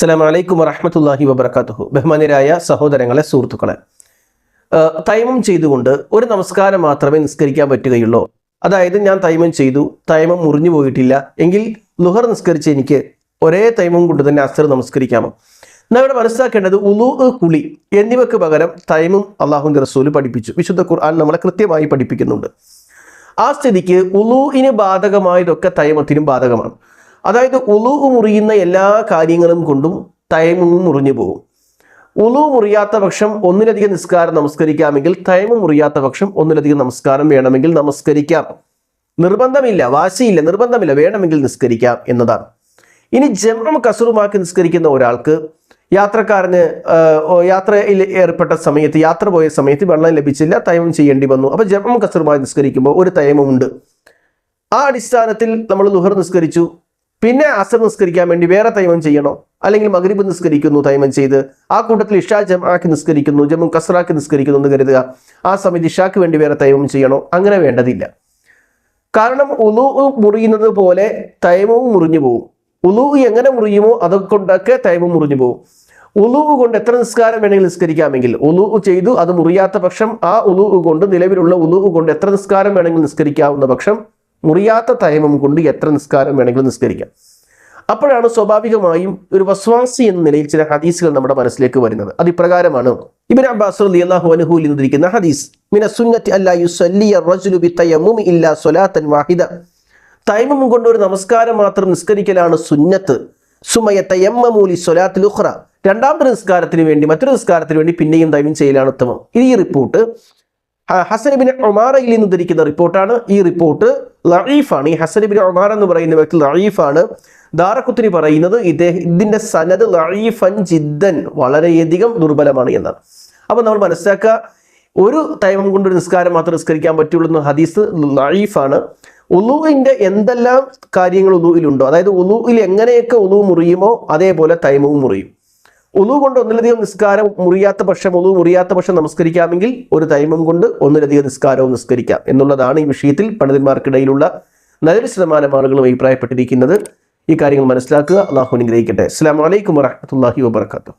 അസ്സലാമു അലൈക്കും വറഹമത്തല്ലാഹി വബർക്കാത്തുഹു ബഹുമാനരായ സഹോദരങ്ങളെ സുഹൃത്തുക്കളെ തൈമം ചെയ്തുകൊണ്ട് ഒരു നമസ്കാരം മാത്രമേ നിസ്കരിക്കാൻ പറ്റുകയുള്ളൂ. അതായത് ഞാൻ തൈമം ചെയ്തു തൈമം മുറിഞ്ഞു പോയിട്ടില്ല. എങ്കിൽ ലുഹർ നിസ്കരിച്ച് എനിക്ക് ഒരേ തൈമം കൊണ്ട് തന്നെ അസർ നമസ്കരിക്കാമോ? നമ്മുടെ മനസ്സിലാക്കേണ്ടത് ഉലു കുളി എന്നിവയ്ക്ക് പകരം തൈമും അള്ളാഹുന്റെ റസൂൽ പഠിപ്പിച്ചു. വിശുദ്ധ ഖുർആൻ നമ്മളെ കൃത്യമായി പഠിപ്പിക്കുന്നുണ്ട്. ആ സ്ഥിതിക്ക് ഉലൂഇന് ബാധകമായതൊക്കെ തൈമത്തിനും ബാധകമാണ്. അതായത് ഉളു മുറിയുന്ന എല്ലാ കാര്യങ്ങളും കൊണ്ടും തയമും മുറിഞ്ഞു പോകും. ഉളു മുറിയാത്ത പക്ഷം ഒന്നിലധികം നിസ്കാരം നമസ്കരിക്കാമെങ്കിൽ തൈമം മുറിയാത്ത പക്ഷം ഒന്നിലധികം നമസ്കാരം വേണമെങ്കിൽ നമസ്കരിക്കാം. നിർബന്ധമില്ല വാശിയില്ല നിർബന്ധമില്ല വേണമെങ്കിൽ നിസ്കരിക്കാം എന്നതാണ്. ഇനി ജമം കസുറുമാക്കി നിസ്കരിക്കുന്ന ഒരാൾക്ക് യാത്രക്കാരന് യാത്രയിൽ ഏർപ്പെട്ട സമയത്ത് യാത്ര പോയ സമയത്ത് വെള്ളം ലഭിച്ചില്ല തയമം ചെയ്യേണ്ടി വന്നു. അപ്പൊ ജമം കസറുമായി നിസ്കരിക്കുമ്പോൾ ഒരു തയമുണ്ട് ആ അടിസ്ഥാനത്തിൽ നമ്മൾ ലുഹർ നിസ്കരിച്ചു. പിന്നെ അസർ നിസ്കരിക്കാൻ വേണ്ടി വേറെ തൈമം ചെയ്യണോ? അല്ലെങ്കിൽ മകരീബ് നിസ്കരിക്കുന്നു തൈമം ചെയ്ത്. ആ കൂട്ടത്തിൽ ഇഷാ ജമാക്ക് നിസ്കരിക്കുന്നു ജമ്മു കസറാക്ക് നിസ്കരിക്കുന്നു എന്ന് കരുതുക. ആ സമയത്ത് ഇഷാക്ക് വേണ്ടി വേറെ തൈമം ചെയ്യണോ? അങ്ങനെ വേണ്ടതില്ല. കാരണം ഉലു മുറിയുന്നത് പോലെ തൈമവും മുറിഞ്ഞു പോകും ഉലു എങ്ങനെ മുറിയുമോ അതൊക്കൊണ്ടൊക്കെ തൈമം മുറിഞ്ഞു പോകും ഉലു കൊണ്ട് എത്ര നിസ്കാരം വേണമെങ്കിൽ നിസ്കരിക്കാമെങ്കിൽ ഉലു ചെയ്തു അത് മുറിയാത്ത പക്ഷം ആ ഉലു കൊണ്ട് നിലവിലുള്ള ഉലു കൊണ്ട് എത്ര നിസ്കാരം വേണമെങ്കിൽ നിസ്കരിക്കാവുന്ന പക്ഷം മുറിയാത്ത തയമം കൊണ്ട് എത്ര നിസ്കാരം വേണമെങ്കിലും നിസ്കരിക്കാം. അപ്പോഴാണ് സ്വാഭാവികമായും ഒരു വസ്വാസി എന്ന നിലയിൽ ചില ഹദീസുകൾ നമ്മുടെ മനസ്സിലേക്ക് വരുന്നത്. അത് ഇപ്രകാരമാണ്. ഇബിൻ അബ്ബാസ് റളിയല്ലാഹു അൻഹുവിൽ നിന്നിരിക്കുന്ന ഹദീസ് മിന സുന്നത്തി അല്ലാ യുസല്ലിയ റജുലു ബിത്തയമ്മുമി ഇല്ല സ്വലാത്തൻ വാഹിദ. തൈമം കൊണ്ട് ഒരു നമസ്കാരം മാത്രം നിസ്കരിക്കലാണ് സുന്നത്ത്. സുമയ തയമ്മൂലി സ്വലാത്തിൽ ഉഖ്റ. രണ്ടാമത്തെ നിസ്കാരത്തിന് വേണ്ടി മറ്റൊരു നിസ്കാരത്തിന് വേണ്ടി പിന്നെയും തൈമം ചെയ്യലാണ് ഉത്തമം. ഇത് ഈ റിപ്പോർട്ട് ഹ- ഹസൻ ബിൻ ഒമാറയിൽ നിന്ന് ധരിക്കുന്ന റിപ്പോർട്ടാണ്. ഈ റിപ്പോർട്ട് ലഈഫാണ്. ഈ ഹസനബിൻ ഒമാർ എന്ന് പറയുന്ന വ്യക്തി ലഈഫാണ്. ദാറക്കുത്തിരി പറയുന്നത് ഇദ്ദേഹം ഇതിന്റെ സനത് ലഈഫൻ ജിദ്ദൻ വളരെയധികം ദുർബലമാണ് എന്നാണ്. അപ്പോൾ നമ്മൾ മനസ്സിലാക്കുക ഒരു തൈമം കൊണ്ട് ഒരു നിസ്കാരം മാത്രം നിസ്കരിക്കാൻ പറ്റുള്ളൂ എന്ന ഹദീസ് ലഈഫാണ്. ഉലുവിന്റെ എന്തെല്ലാം കാര്യങ്ങൾ ഉലുവിലുണ്ടോ അതായത് ഉലുവിൽ എങ്ങനെയൊക്കെ ഉലുവ് മുറിയുമോ അതേപോലെ തൈമവും മുറിയും. ഉളു കൊണ്ട് ഒന്നിലധികം നിസ്കാരം മുറിയാത്ത പക്ഷം ഒന്നു മുറിയാത്ത പക്ഷം നമസ്കരിക്കാമെങ്കിൽ ഒരു തൈമം കൊണ്ട് ഒന്നിലധികം നിസ്കാരവും നിസ്കരിക്കാം എന്നുള്ളതാണ് ഈ വിഷയത്തിൽ പണ്ഡിതന്മാർക്കിടയിലുള്ള നല്ലൊരു ശതമാനം ആളുകളും അഭിപ്രായപ്പെട്ടിരിക്കുന്നത്. ഈ കാര്യങ്ങൾ മനസ്സിലാക്കുക. അള്ളാഹു അനുഗ്രഹിക്കട്ടെ. അസ്സാം വലൈക്കും വറഹമത്തല്ലാഹി വാബർക്കാത്തു